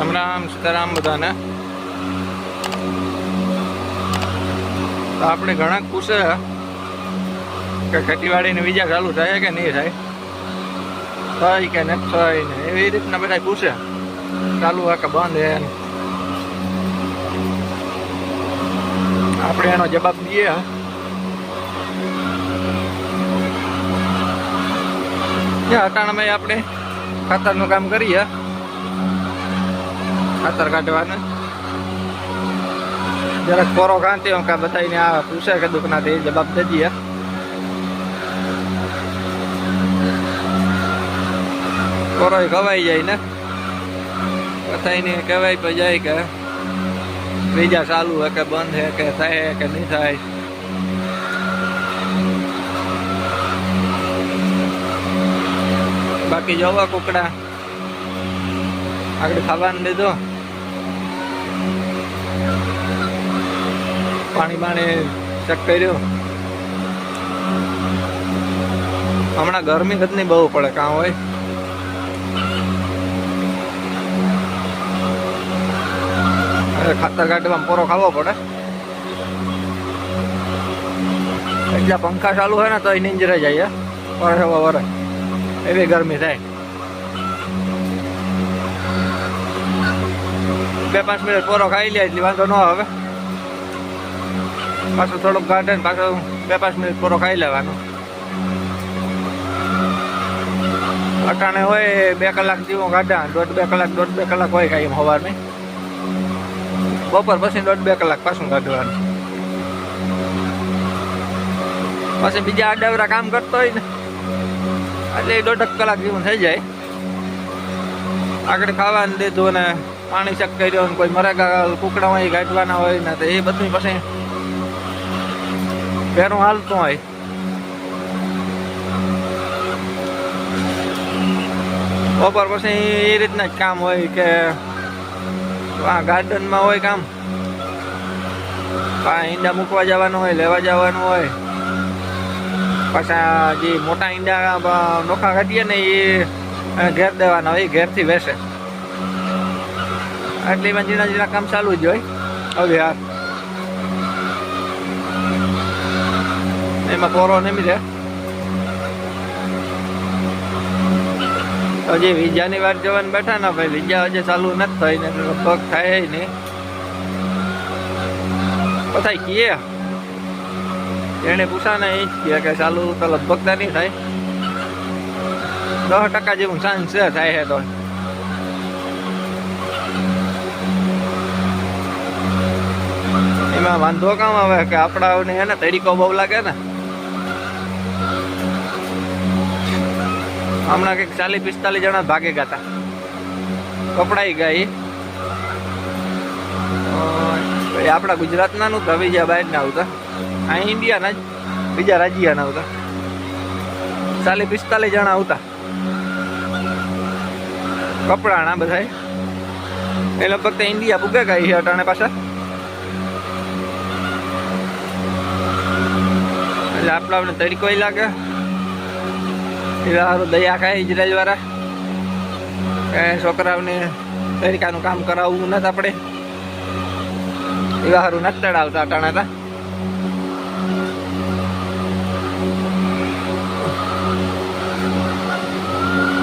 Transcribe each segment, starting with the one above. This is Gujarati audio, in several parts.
રામ રામ, સીતારામ બધાને. તો આપણે ઘણા પૂછે કે ખેતીવાડીની બીજા ચાલુ થાય કે નહીં થાય? થાય કે નથી, થાય ને. એવી રીતના બધા પૂછે. ચાલુ હોય કે બંધ હે આપણે એનો જવાબ દઈએ. અટાણામાં આપણે? ખાતરનું કામ કરીએ. ખાતર કાઢવાનું. જરાક કાંતી હોં કા બધાને આ પૂછે કે દુઃખના તે જવાબ દઈએ. કોરો ખવાઈ જાય ને. બધાને કહેવાય તો જાય કે બીજા ચાલુ હે કે બંધ હે કે થાય કે નહીં થાય. બાકી જવા કુકડા. આગળ ખાવાનું દીધો પાણી બાણી ચેક કર્યો. હમણાં ગરમી ગતની બહુ પડે, કાં હોય? ખાતર કાઢવામાં પોરો ખાવો પડે. એટલે પંખા ચાલુ હોય ને તો એ નીંજરા જાય વરસ વરે એવી ગરમી થાય. બે પાંચ મિનિટ પોરો ખાઈ લે, એટલે વાંધો ન આવે. પાછું થોડુંક કાઢે ને પાછું બે પાંચ મિનિટ પૂરો ખાઈ લેવાનો. અટાણે હોય બે કલાક જીવો કાઢા દોઢ બે કલાક, દોઢ બે કલાક હોય કાંઈ સવાર નહીં બપોર પછી દોઢ બે કલાક પાછું કાઢવાનું પછી બીજા આડાવરા કામ કરતો હોય ને, એટલે દોઢ કલાક જેવું થઈ જાય. આગળ ખાવાનું દીધું ને પાણી ચેક કર્યો ને કોઈ મરેગા કુકડા હોય કાઢવાના હોય ને તો એ બધું પછી ઘેરું હાલતું હોય? બપોર પછી એ રીતના જ કામ હોય કે આ ગાર્ડનમાં હોય કામ. આ ઈંડા મૂકવા જવાનું હોય, લેવા જવાનું હોય. પાછા જે મોટા ઈંડા નોખા કાઢીએ ને એ ઘેર દેવાના હોય, એ ઘેરથી વેસે. આટલીમાં ઝીણા ઝીણા કામ ચાલુ જ હોય. હવે હા એમાં નહીં રહે હજી વિઝાની વાર જવાનું બેઠા ને ભાઈ વિઝા હજી ચાલુ નથી થઈ ને પગ થાય નહીં. પછી કીએ. એને પૂછા ને એ જ કે ચાલુ તો લગભગ તો નહીં થાય. દસ ટકા જેવું ચાન્સ છે, થાય છે તો. એમાં વાંધો કામ આવે કે આપણાને હે ને તરીકો બહુ લાગે ને. હમણાં કંઈક ચાલીસ, પિસ્તાલીસ જણા ભાગે ગયા હતા. કપડાઈ એ આપણા ગુજરાતના નહોતા બીજા બહારના આવતા. અહીં ઇન્ડિયાના જ, બીજા રાજ્યના આવતા. ચાલીસ, પિસ્તાલીસ જણા આવતા. કપડાના બધા એ લગભગ તો ઇન્ડિયા ભૂગે ગઈ છે અટાણે પાછા. એટલે આપણા તરીકો લાગે. એ સારું દયા ખાય ઇઝરાયલ વાળા છોકરાઓને તરીકાનું કામ કરાવવું નથી આપણે. એવા સારું નથી ચડાવતા અટાણા હતા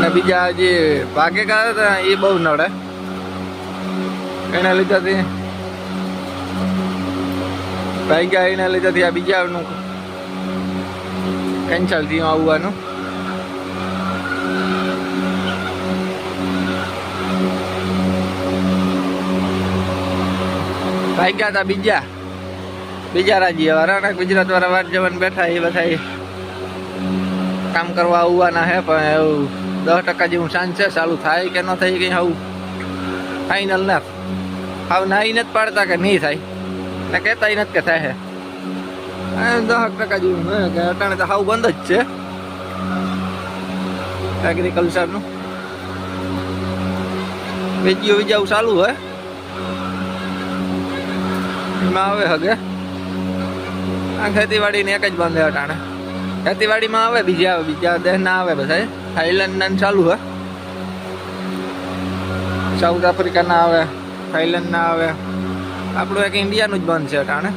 ને બીજા જે ભાગે ગયા હતા એ બહુ નડે. એના લીધેથી ભાગ્યા એના લીધેથી આ બીજાનું કેન્સલ થયું આવવાનું. ભાગ્યા હતા બીજા? બીજા રાજ્ય વાળા ગુજરાત વાળા વાર જવાન બેઠા એ બધા કામ કરવા આવવાના હે, પણ એવું દસ ટકા જેવું સાંજ છે. ચાલુ થાય કે ન થાય કંઈ આવું. ફાઇનલ ના. હાવ નાઈ નથી પાડતા કે નહીં થાય. ને કહેતા નથી કે થાય હે. દસ ટકા જેવું અટાણે તો હાવ બંધ જ છે. એગ્રીકલ્ચરનું વેચ્યું, વિજાવું ચાલુ હોય એમાં આવે હગે? આ ખેતીવાડીને એક જ બાંધે અટાણે. ખેતીવાડીમાં આવે, બીજા આવે, બીજા દેહ ના આવે બધા થાઈલેન્ડ ના ચાલુ હે. સાઉથ આફ્રિકા ના આવે થાઈલેન્ડ ના આવે. આપણું એક ઇન્ડિયાનું જ બંધ છે અટાણે.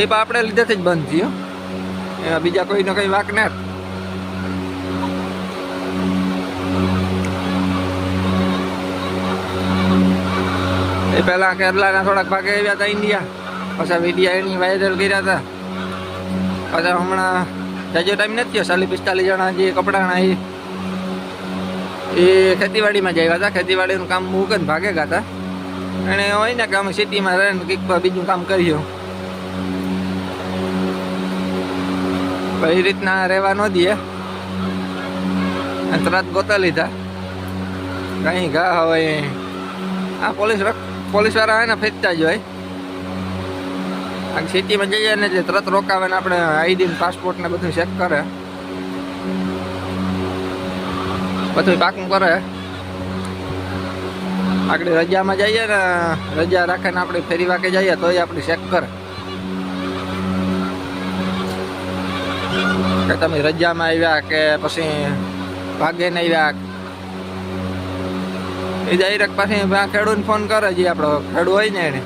એ પણ આપણે લીધેથી જ બંધ થયું. બીજા કોઈનો કંઈ વાક ના એ પહેલા કેરલાના થોડાક ભાગે આવ્યા હતા ઇન્ડિયા પછી વિડીયા એની વાયરલ કર્યા હતા. પછી હમણાં જાજો ટાઈમ નથી થયો, ચાલીસ પિસ્તાલીસ જણા જે કપડાના એ એ ખેતીવાડીમાં જ આવ્યા હતા. ખેતીવાડીનું કામ મૂકીને ભાગે ગયા એણે હોય ને કે અમે સિટીમાં રહીને કંઈક બીજું કામ કર્યું. એ રીતના રહેવા ન દઈએ. તરત ગોતા લીધા. કઈ ઘા હવે. આ પોલીસ પોલીસવાળા હોય ને ફેંકતા જ હોય. સિટીમાં જઈએ ને એટલે તરત રોકાવે ને આપણે આઈડી ને પાસપોર્ટ ને બધું ચેક કરે. બધું પાકું કરે. આપણે રજામાં જઈએ ને, રજા રાખે ને આપણે ફેરી વાકે જઈએ તોય આપણે ચેક કરે. કે તમે રજામાં આવ્યા કે પછી ભાગે ને આવ્યા એ ડાયરેક્ટ પછી ખેડૂત ફોન કરે જે આપણો ખેડૂત હોય ને એને.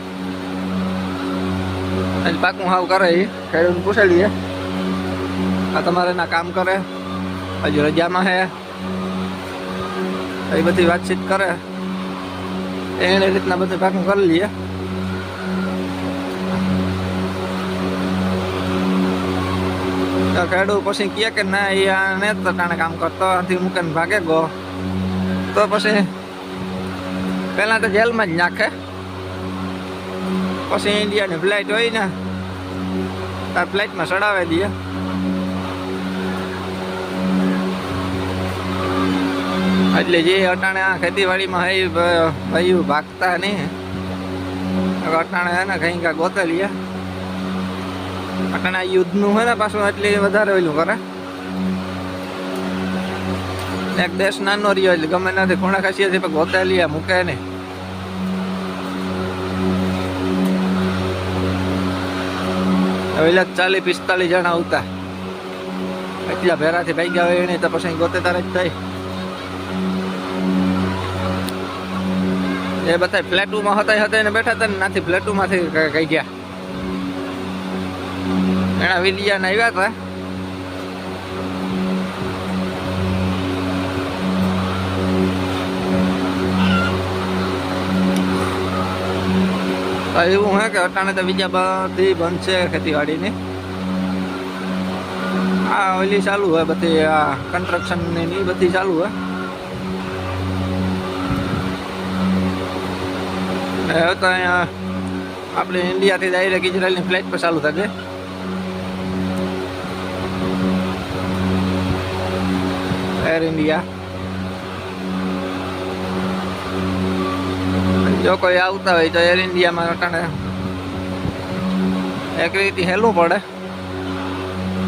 એટલે પાકું હાવ કરે એ ખેડૂત પૂછે લઈએ આ તમારે ના કામ કરે, હજુ રજામાં હે. એ બધી વાતચીત કરે. એને રીતના બધું પાકું કરી લઈએ ખેડૂત પછી કહે કે ના એ આ ને તો કામ કરતો, આથી મૂકીને ભાગે ગો. તો પછી પહેલાં તો જેલમાં જ નાખે. પછી ઇન્ડિયાની ફ્લાઇટ હોય ને, તાર ફ્લાઇટમાં ચડાવી દઈએ. એટલે જે અટાણે આ ખેતીવાડીમાં હઈ ભાઈ ભાગતા નહીં. અટાણે હે ને કઈ કાંઈ ગોતે અટાણે યુદ્ધનું હોય ને પાછું એટલે વધારે ઓલું કરે. એક દેશ નાનો રહ્યો એટલે ગમે નથી ખૂણા ખાસીએ છે પણ ગોતા લઈએ મૂકે નહીં. હવે ચાલીસ પિસ્તાલીસ જણા આવતા. એટલા ભેરાથી ભાગ્યા હોય એને તો પછી ગોતે તારે જ થાય. એ બધા ફ્લેટુમાં હતા હતા, એને બેઠા હતા ને નાથી ફ્લેટુમાંથી ગઈ ગયા. એના વિડિયા ને આવ્યા હતા. એવું હે કે અટાણે તો બીજા બધી બંધ છે ખેતીવાડીની. આ ઓલી ચાલુ હોય બધી, આ કન્સ્ટ્રક્શનની બધી ચાલુ હોય. હવે તો અહીંયા આપણે ઇન્ડિયાથી ડાયરેક્ટ ઇઝરાયલની ફ્લાઇટ પર ચાલુ થશે. એર ઇન્ડિયા જો કોઈ આવતા હોય તો એર ઇન્ડિયામાં અટાણે એક રીતે હેલું પડે.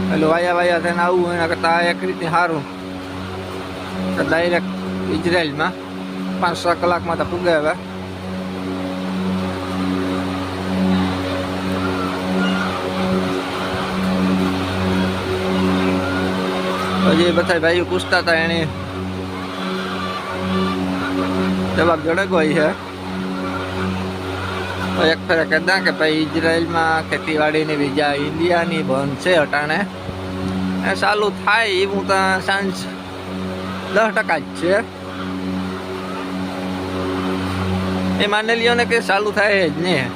પેલું વાયા વાયા થઈને આવવું એના કરતાં એક રીતે સારું. તો ડાયરેક્ટ ઇઝરાયલમાં પાંચ છ કલાકમાં તો પૂગે હવે. હજી બધા ભાઈઓ પૂછતા હતા એને જવાબ જડક હોય છે. એક ફેરે કહેતા કે ભાઈ ઇઝરાયલમાં ખેતીવાડીની બીજા ઇન્ડિયાની બંધ છે અટાણે. એ ચાલુ થાય એવું તો સાંજ દસ ટકા જ છે. એ માની લ્યો ને કે ચાલુ થાય જ નહીં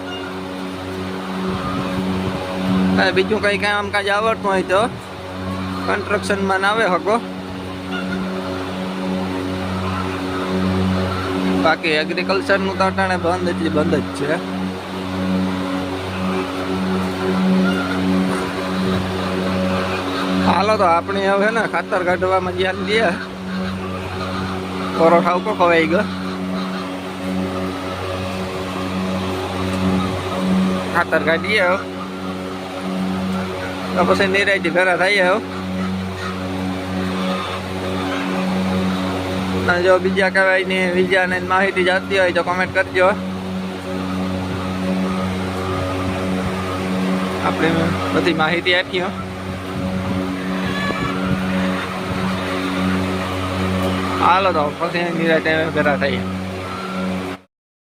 બીજું કંઈ આમ કાજ આવડતું હોય તો કન્સ્ટ્રક્શનમાં ના આવે હકો. બાકી એગ્રીકલ્ચરનું તો અટાણે બંધ એટલે બંધ જ છે. હાલો તો આપણે હવે ને ખાતર કાઢવામાં જ્યાં લઈએ. પરોઠા ઉપર ખવાઈ ગયો. ખાતર કાઢીએ તો પછી નિરાયથી ભેરા થઈએ અને જો બીજા કહેવાય ને બીજા ને માહિતી જાતી હોય તો કોમેન્ટ કરજો. આપણે બધી માહિતી આપીએ હાલો તો પછી નિરાતે ભેગા થઈએ